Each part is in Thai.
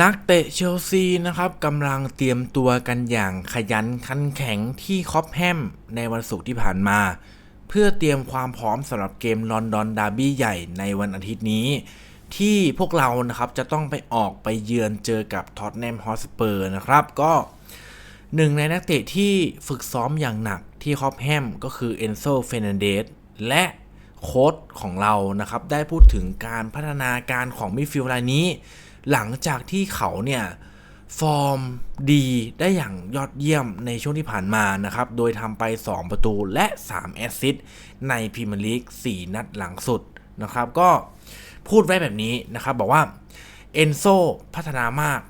นักเตะเชลซีนะครับกำลังเตรียมตัวกันอย่างขยันขันแข็งที่คอปแฮมในวันศุกร์ที่ผ่านมา เพื่อเตรียมความพร้อมสำหรับเกมลอนดอนดาร์บี้ใหญ่ในวันอาทิตย์นี้ ที่พวกเรานะครับจะต้องไปออกไปเยือนเจอกับท็อตแนมฮอสเปอร์นะครับก็หนึ่งในนักเตะที่ฝึกซ้อมอย่างหนักที่คอปแฮมก็คือเอนโซเฟนเดสและโค้ชของเรานะครับได้พูดถึงการพัฒนาการของมิดฟิลด์รายนี้ หลังจากที่เขาเนี่ยฟอร์มดีได้อย่างยอดเยี่ยมในช่วงที่ผ่านมานะครับ โดยทำไป 2 ประตูและ 3 แอสซิสต์ในพรีเมียร์ลีก 4 นัดหลังสุดนะครับ ก็พูดไว้แบบนี้นะครับ บอกว่าเอนโซพัฒนามาก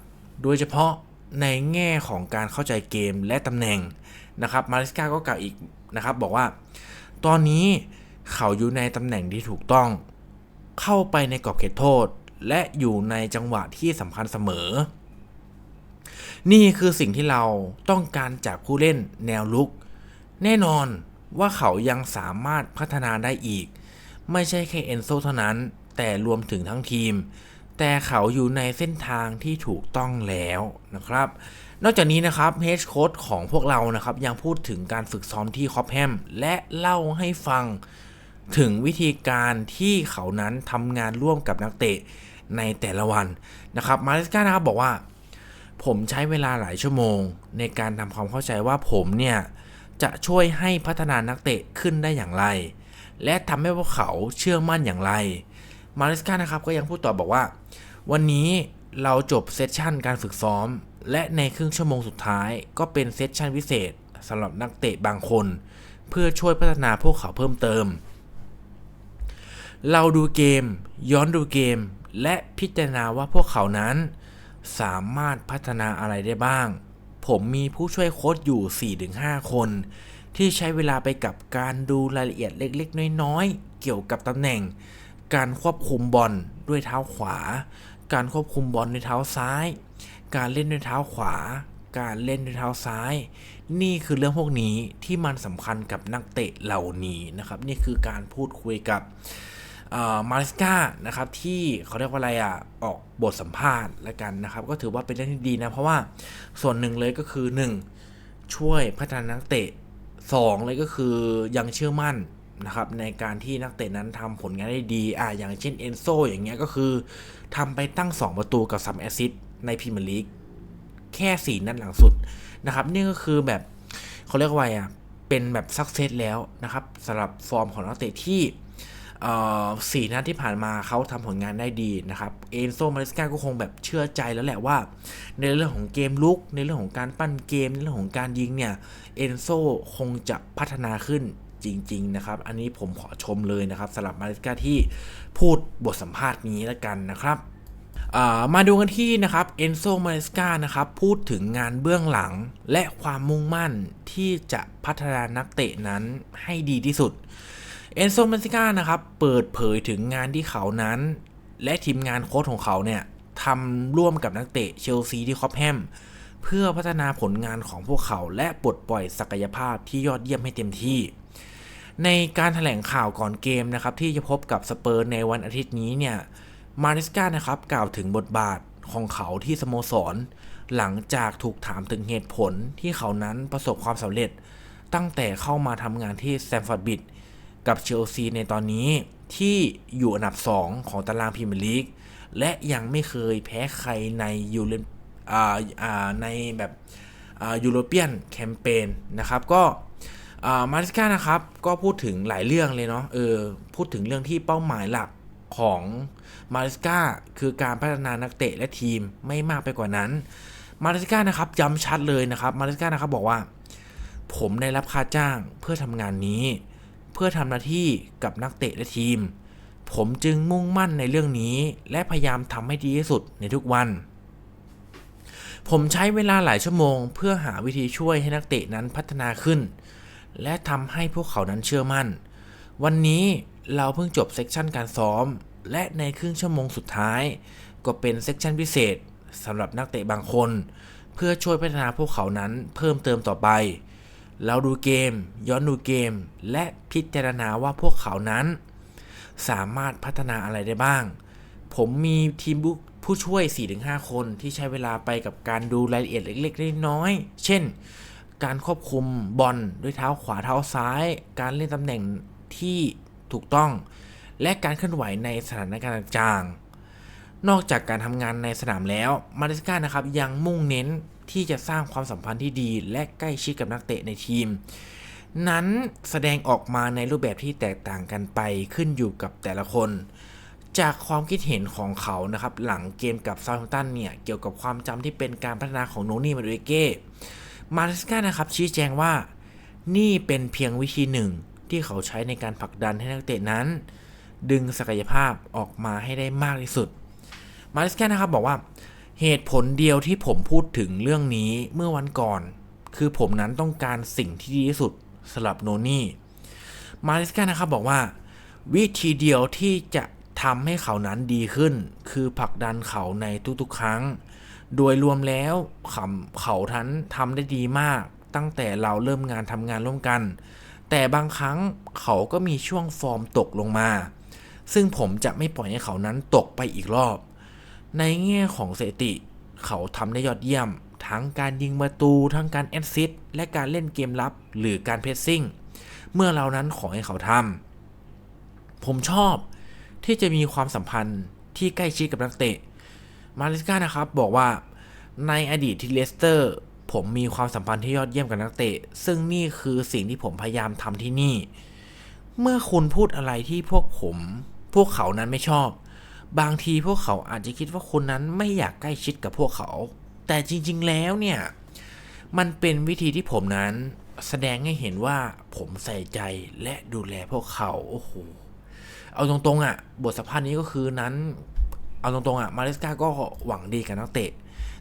โดยเฉพาะในแง่ของการเข้าใจเกมและตำแหน่งนะครับ มาริสกาก็กล่าวอีกนะครับ บอกว่า ตอนนี้เขาอยู่ในตำแหน่งที่ถูกต้อง เข้าไปในกรอบเขตโทษ และอยู่ในจังหวะที่สำคัญเสมอ นี่คือสิ่งที่เราต้องการจากผู้เล่นแนวลุก แน่นอนว่าเขายังสามารถพัฒนาได้อีก ไม่ใช่แค่เอนโซเท่านั้น แต่รวมถึงทั้งทีม แต่เขาอยู่ในเส้นทางที่ถูกต้องแล้วนะครับ นอกจากนี้นะครับเฮดโค้ชของพวกเรานะครับยังพูดถึงการฝึกซ้อมที่คอปแฮมและเล่าให้ฟัง ถึงวิธีการที่เขานั้นทำงานร่วมกับนักเตะในแต่ละวันนะครับมาริสกานะครับบอกว่า ผมใช้เวลาหลายชั่วโมง ในการทำความเข้าใจว่าผมเนี่ยจะช่วยให้พัฒนานักเตะขึ้นได้อย่างไร และทำให้พวกเขาเชื่อมั่นอย่างไร มาริสกานะครับก็ยังพูดต่อบอกว่า วันนี้เราจบเซสชั่นการฝึกซ้อม และในครึ่งชั่วโมงสุดท้ายก็เป็นเซสชั่นพิเศษสำหรับนักเตะบางคน เพื่อช่วยพัฒนาพวกเขาเพิ่มเติม เราดูเกม ย้อนดูเกม และพิจารณาว่าพวกเขานั้น สามารถพัฒนาอะไรได้บ้าง ผมมีผู้ช่วยโค้ชอยู่ 4-5 คน ที่ใช้เวลาไปกับการดูรายละเอียดเล็กๆ น้อยๆ เกี่ยวกับตำแหน่ง การควบคุมบอลด้วยเท้าขวา การควบคุมบอลด้วยเท้าซ้าย การเล่นด้วยเท้าขวา การเล่นด้วยเท้าซ้าย นี่คือเรื่องพวกนี้ที่มันสำคัญกับนักเตะเหล่านี้นะครับ นี่คือการพูดคุยกับ มาริสกานะครับที่เขาเรียกว่าอะไรอะออกบทสัมภาษณ์แล้วกันนะครับ ก็ถือว่าเป็นเรื่องที่ดีนะ เพราะว่าส่วนหนึ่งเลยก็คือ 1. ช่วยพัฒนานักเตะ 2. เลยก็คือยังเชื่อมั่นนะครับในการที่นักเตะนั้นทำผลงานได้ดีอะอย่างเช่นเอนโซอย่างเงี้ยก็คือทำไปตั้ง 2 ประตูกับ3แอซิสต์ในพรีเมียร์ลีกแค่ 4 นัดหลังสุดนะครับนี่ก็คือแบบเขาเรียกว่าอะเป็นแบบซักเซสแล้วนะครับสำหรับฟอร์มของนักเตะที่ สี่นัดที่ผ่านมาเขาทำผลงานได้ดีนะครับ เอนโซมาริสกาก็คงแบบเชื่อใจแล้วแหละว่า ในเรื่องของเกมลุก ในเรื่องของการปั้นเกม ในเรื่องของการยิงเนี่ย เอนโซคงจะพัฒนาขึ้นจริง ๆ นะครับ อันนี้ผมขอชมเลยนะครับสำหรับมาริสกาที่พูดบทสัมภาษณ์นี้แล้วกันนะครับมาดูกันที่นะครับเอนโซมาริสกานะครับพูดถึงงานเบื้องหลังและความมุ่งมั่นที่จะพัฒนานักเตะนั้นให้ดีที่สุด เอนโซมันซิก้านะครับ เปิดเผยถึงงานที่เขานั้น และทีมงานโค้ชของเขาเนี่ยทำร่วมกับนักเตะเชลซีที่คอปแฮมเพื่อพัฒนาผลงานของพวกเขาและปลดปล่อยศักยภาพที่ยอดเยี่ยมให้เต็มที่ ในการถแถลงข่าวก่อนเกมนะครับ ที่จะพบกับสเปอร์ในวันอาทิตย์นี้เนี่ยมาริสกานะครับกล่าวถึงบทบาทของเขาที่สโมสร หลังจากถูกถามถึงเหตุผลที่เขานั้นประสบความสำเร็จ ตั้งแต่เข้ามาทำงานที่แซมฟอร์ดบิด กับเชลซีในตอนนี้ที่อยู่อันดับ 2 ของตารางพรีเมียร์ลีกและยังไม่เคยแพ้ใครในยูโรอ่าอ่าในแบบยูโรเปียนแคมเปญนะครับก็มาริสกานะครับ ก็พูดถึงหลายเรื่องเลยเนาะเออพูดถึงเรื่องที่เป้าหมายหลักของมาริสกาคือการพัฒนานักเตะและทีมไม่มากไปกว่านั้น มาริสกานะครับย้ำชัดเลยนะครับ มาริสกานะครับบอกว่า ผมได้รับค่าจ้างเพื่อทำงานนี้ เพื่อทำหน้าที่กับนักเตะและทีม ผมจึงมุ่งมั่นในเรื่องนี้ และพยายามทำให้ดีที่สุดในทุกวัน ผมใช้เวลาหลายชั่วโมง เพื่อหาวิธีช่วยให้นักเตะนั้นพัฒนาขึ้น และทำให้พวกเขานั้นเชื่อมั่น วันนี้เราเพิ่งจบเซกชันการซ้อม และในครึ่งชั่วโมงสุดท้าย ก็เป็นเซกชันพิเศษสำหรับนักเตะบางคน เพื่อช่วยพัฒนาพวกเขานั้นเพิ่มเติมต่อไป เราดูเกม ย้อนดูเกม และพิจารณาว่าพวกเขานั้น สามารถพัฒนาอะไรได้บ้าง ผมมีทีมบุกผู้ช่วย 4-5 คนที่ใช้เวลาไปกับการดูรายละเอียดเล็กๆน้อยๆเช่น การควบคุมบอลด้วยเท้าขวาเท้าซ้าย การเล่นตำแหน่งที่ถูกต้อง และการเคลื่อนไหวในสถานการณ์ต่างๆนอกจากการทำงานในสนามแล้ว มาริสกานะครับยังมุ่งเน้น ที่จะสร้างความสัมพันธ์ที่ดี และใกล้ชิดกับนักเตะในทีม นั้นแสดงออกมาในรูปแบบที่แตกต่างกันไปขึ้นอยู่กับแต่ละคน จากความคิดเห็นของเขานะครับ หลังเกมกับซาร์ตันเนี่ย เกี่ยวกับความจำที่เป็นการพัฒนาของโนนี่มาดูเก้มาริสกานะครับชี้แจงว่า นี่เป็นเพียงวิธีหนึ่งที่เขาใช้ในการผลักดันให้นักเตะนั้น ดึงศักยภาพออกมาให้ได้มากที่สุด มาริสกานะครับบอกว่า เหตุผลเดียวที่ผมพูดถึงเรื่องนี้เมื่อวันก่อน คือผมนั้นต้องการสิ่งที่ดีที่สุดสำหรับโนนี่มาริสกานะครับบอกว่า วิธีเดียวที่จะทำให้เขานั้นดีขึ้น คือผลักดันเขาในทุกๆ ครั้ง โดยรวมแล้วเขาเขาทันทำได้ดีมาก ตั้งแต่เราเริ่มงานทำงานร่วมกัน แต่บางครั้งเขาก็มีช่วงฟอร์มตกลงมา ซึ่งผมจะไม่ปล่อยให้เขานั้นตกไปอีกรอบ ในแง่ของสถิติ เขาทำได้ยอดเยี่ยม ทั้งการยิงประตู ทั้งการแอสซิสต์และการเล่นเกมรับหรือการเพรสซิ่ง เมื่อเรานั้นขอให้เขาทำผมชอบที่จะมีความสัมพันธ์ที่ใกล้ชิดกับนักเตะ มาริสกานะครับบอกว่าในอดีตที่เลสเตอร์ ผมมีความสัมพันธ์ที่ยอดเยี่ยมกับนักเตะ ซึ่งนี่คือสิ่งที่ผมพยายามทำที่นี่ เมื่อคุณพูดอะไรที่พวกผม พวกเขานั้นไม่ชอบ บางทีพวกเขาอาจจะคิดว่าคุณนั้นไม่อยากใกล้ชิดกับพวกเขา แต่จริง ๆ แล้วเนี่ย มันเป็นวิธีที่ผมนั้น แสดงให้เห็นว่าผมใส่ใจและดูแลพวกเขาโอ้โหเอาตรงๆอะ บทสัมภาษณ์นี้ก็คือนั้น เอาตรงๆอะมาริสกาก็หวังดีกับนักเตะ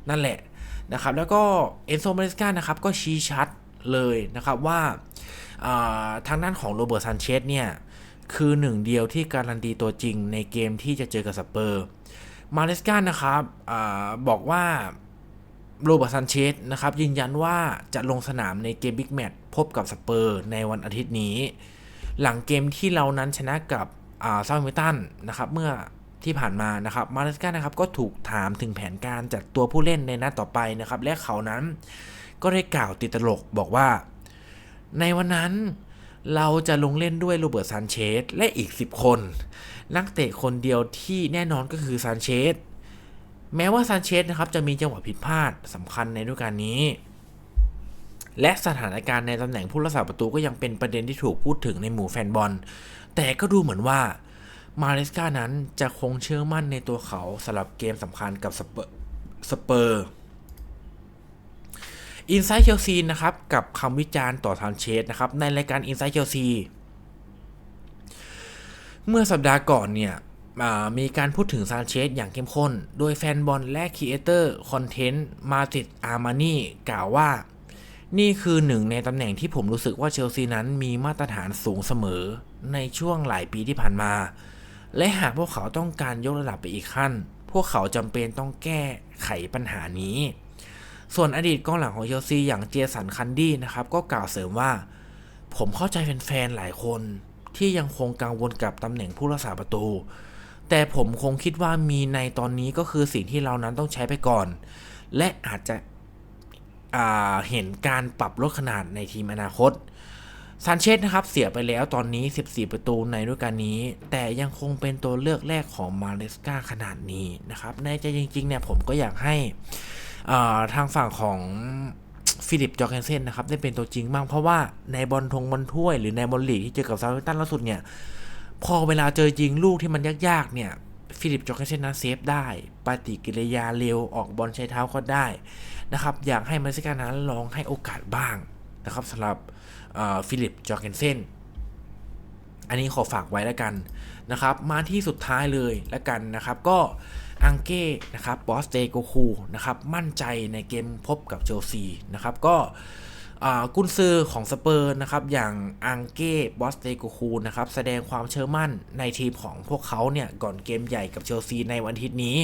นั่นแหละนะครับ แล้วก็เอนโซมาริสกานะครับก็ชี้ชัดเลยนะครับว่าทางด้านของโรเบิร์ตซันเชสเนี่ย คือหนึ่งเดียวที่การันตีตัวจริงในเกมที่จะเจอกับสเปอร์ มาริสกานนะครับอบอกว่าโรเบิร์ตซันเชสนะครับยืนยันว่าจะลงสนามในเกมบิ๊กแมตช์พบกับสเปอร์ในวันอาทิตย์นี้ หลังเกมที่เรานั้นชนะกับซาวิตันนะครับเมื่อที่ผ่านมานะครับมาริสกานะครับก็ถูกถามถึงแผนการจัดตัวผู้เล่นในนัดต่อไปนะครับและเขานั้นก็ได้กล่าวติดตลกบอกว่า ในวันนั้น เราจะลงเล่นด้วยโรเบิร์ตซานเชสและอีก 10 คน นักเตะคนเดียวที่แน่นอนก็คือซานเชสแม้ว่าซานเชสนะครับจะมีจังหวะผิดพลาดสำคัญในฤดูกาลนี้ และสถานการณ์ในตำแหน่งผู้รักษาประตูก็ยังเป็นประเด็นที่ถูกพูดถึงในหมู่แฟนบอล แต่ก็ดูเหมือนว่ามาริสกานั้นจะคงเชื่อมั่นในตัวเขาสำหรับเกมสำคัญกับสเปอร์ อินไซต์เชลซีนะครับกับคำวิจารณ์ต่อทานเชสนะครับในรายการอินไซต์เชลซีเมื่อสัปดาห์ก่อนเนี่ยมีการพูดถึงซานเชสอย่างเข้มข้น โดยแฟนบอลและครีเอเตอร์คอนเทนต์มาติดอาร์มานี่กล่าวว่า นี่คือหนึ่งในตำแหน่งที่ผมรู้สึกว่าเชลซีนั้นมีมาตรฐานสูงเสมอในช่วงหลายปีที่ผ่านมา และหากพวกเขาต้องการยกระดับไปอีกขั้น พวกเขาจำเป็นต้องแก้ไขปัญหานี้ ส่วนอดีตกองหลังของเชลซีอย่างเจสันคันดี้นะครับก็กล่าวเสริมว่า ผมเข้าใจแฟนๆหลายคนที่ยังคงกังวลกับตำแหน่งผู้รักษาประตู แต่ผมคงคิดว่ามีในตอนนี้ก็คือสิ่งที่เรานั้นต้องใช้ไปก่อน และอาจจะเห็นการปรับลดขนาดในทีมอนาคตซานเชสนะครับเสียไปแล้วตอนนี้ 14 ประตูในฤดูกาลนี้ แต่ยังคงเป็นตัวเลือกแรกของมาเลสกาขนาดนี้นะครับในใจจริงๆเนี่ยผมก็อยากให้ ทางฝั่งของฟิลิปจอร์เกนเซนนะครับได้เป็นตัวจริงบ้างเพราะว่าในบอลทงบอลถ้วย หรือในบอลลีกที่เจอกับซาวิตันล่าสุดเนี่ยพอเวลาเจอจริงลูกที่มันยากๆเนี่ยฟิลิปจอร์เกนเซนนั้นเซฟได้ ปฏิกิริยาเร็วออกบอลใช้เท้าก็ได้นะครับอยากให้มาซิกานั้นลองให้โอกาสบ้างนะครับสำหรับฟิลิปจอร์เกนเซน อันนี้ขอฝากไว้แล้วกันนะครับ มาที่สุดท้ายเลยแล้วกันนะครับ ก็อังเก้นะครับบอสเตโกคูนะครับ มั่นใจในเกมพบกับเชลซีนะครับ ก็กุนซือของสเปอร์นะครับ อย่างอังเก้บอสเตโกคูนะครับ แสดงความเชื่อมั่นในทีมของพวกเขาเนี่ย ก่อนเกมใหญ่กับเชลซีในวันอาทิตย์นี้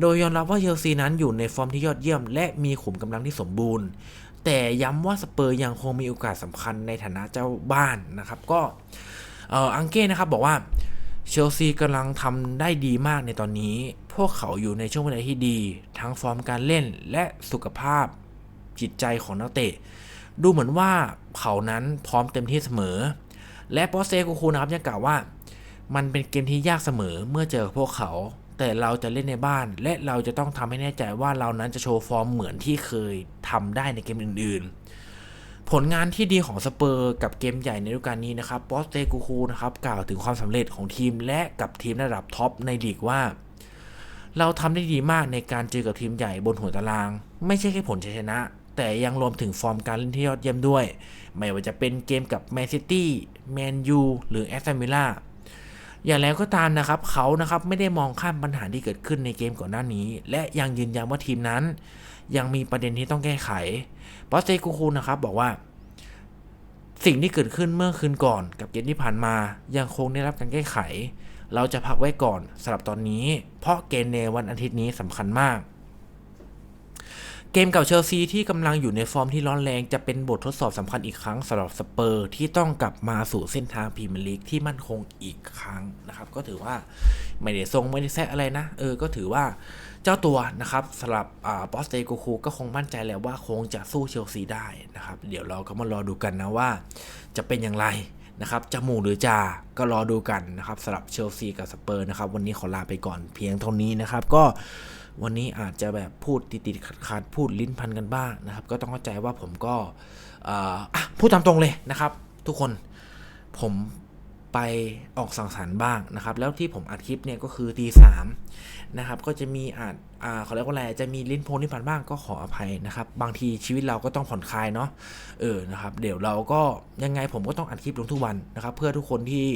โดยยอมรับว่าเชลซีนั้นอยู่ในฟอร์มที่ยอดเยี่ยม และมีขุมกำลังที่สมบูรณ์ แต่ย้ำว่าสเปอร์ยังคงมีโอกาสสำคัญในฐานะเจ้าบ้านนะครับ ก็ อังเก้นะครับบอกว่าเชลซีกำลังทำได้ดีมากในตอนนี้ พวกเขาอยู่ในช่วงเวลาที่ดี ทั้งฟอร์มการเล่นและสุขภาพจิตใจของนักเตะ ดูเหมือนว่าเขานั้นพร้อมเต็มที่เสมอ และปอเซกูคูนะครับยังกล่าวว่า มันเป็นเกมที่ยากเสมอเมื่อเจอกับพวกเขา แต่เราจะเล่นในบ้าน และเราจะต้องทำให้แน่ใจว่าเรานั้นจะโชว์ฟอร์มเหมือนที่เคยทำได้ในเกมอื่นๆ ผลงานที่ดีของสเปอร์กับเกมใหญ่ในฤดูกาลนี้นะครับปอสเตกูคูนะครับกล่าวถึงความสำเร็จของทีมและกับทีมระดับท็อปในลีกว่า เราทำได้ดีมากในการเจอกับทีมใหญ่บนหัวตาราง ไม่ใช่แค่ผลชัยชนะ แต่ยังรวมถึงฟอร์มการเล่นที่ยอดเยี่ยมด้วย ไม่ว่าจะเป็นเกมกับแมนซิตี้แมนยูหรือแอสตันวิลล่าอย่างแล้วก็ตามนะครับเขานะครับไม่ได้มองข้ามปัญหาที่เกิดขึ้นในเกมก่อนหน้านี้ และยังยืนยันว่าทีมนั้น ยังมีประเด็นที่ต้องแก้ไข บอสเตกูคูนะครับบอกว่า สิ่งที่เกิดขึ้นเมื่อคืนก่อนกับเกมที่ผ่านมายังคงได้รับการแก้ไข เราจะพักไว้ก่อนสำหรับตอนนี้ เพราะเกมในวันอาทิตย์นี้สำคัญมากเกมกับเชลซีที่กำลังอยู่ในฟอร์มที่ร้อนแรงจะเป็นบททดสอบสำคัญอีกครั้งสำหรับสเปอร์ที่ต้องกลับมาสู่เส้นทางพรีเมียร์ลีกที่มั่นคงอีกครั้งนะครับ ก็ถือว่าไม่ได้ทรงไม่ได้แซะอะไรนะ เออก็ถือว่า เจ้าตัวนะครับสำหรับบอสเตโกคูก็คงมั่นใจแล้วว่าคงจะสู้เชลซีได้นะครับ เดี๋ยวเราก็มารอดูกันนะว่า จะเป็นอย่างไรนะครับจะหมู่หรือจาก็รอดูกันนะครับสำหรับเชลซีกับสเปอร์นะครับ วันนี้ขอลาไปก่อนเพียงเท่านี้นะครับ ก็วันนี้อาจจะแบบพูดติดๆขัดๆพูดลิ้นพันกันบ้างนะครับ ก็ต้องเข้าใจว่าผมก็อะพูดตามตรงเลยนะครับ ทุกคนผม ไปออกสังสรรค์บ้างนะครับ แล้วที่ผมอัดคลิปเนี่ยก็คือตีสามนะครับ ก็จะมีอาจอ่าเขาเรียกว่าอะไรจะมีลิ้นโพลิ้นพันบ้างก็ขออภัยนะครับ บางทีชีวิตเราก็ต้องผ่อนคลายเนาะเออนะครับ เดี๋ยวเราก็ยังไงผมก็ต้องอัดคลิปลงทุกวันนะครับ เพื่อทุกคนที่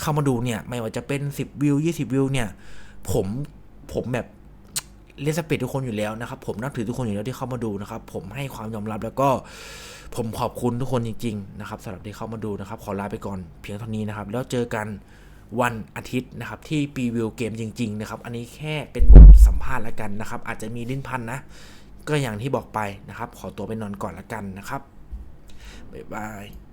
เข้ามาดูเนี่ย ไม่ว่าจะเป็น 10 วิว 20 วิวเนี่ย ผมผมแบบ เลสเปดทุกคนอยู่แล้วนะครับ ผมนับถือทุกคนอยู่แล้วที่เข้ามาดูนะครับ ผมให้ความยอมรับแล้วก็ผมขอบคุณทุกคนจริง ๆ นะครับสำหรับที่เข้ามาดูนะครับ ขอลาไปก่อนเพียงเท่านี้นะครับ แล้วเจอกันวันอาทิตย์นะครับ ที่ปีวิวเกมจริง ๆ นะครับ อันนี้แค่เป็นบทสัมภาษณ์ล้วกันนะครับ อาจจะมีลิ้นพันนะ ก็อย่างที่บอกไปนะครับ ขอตัวไปนอนก่อนละกันนะครับบ๊ายบาย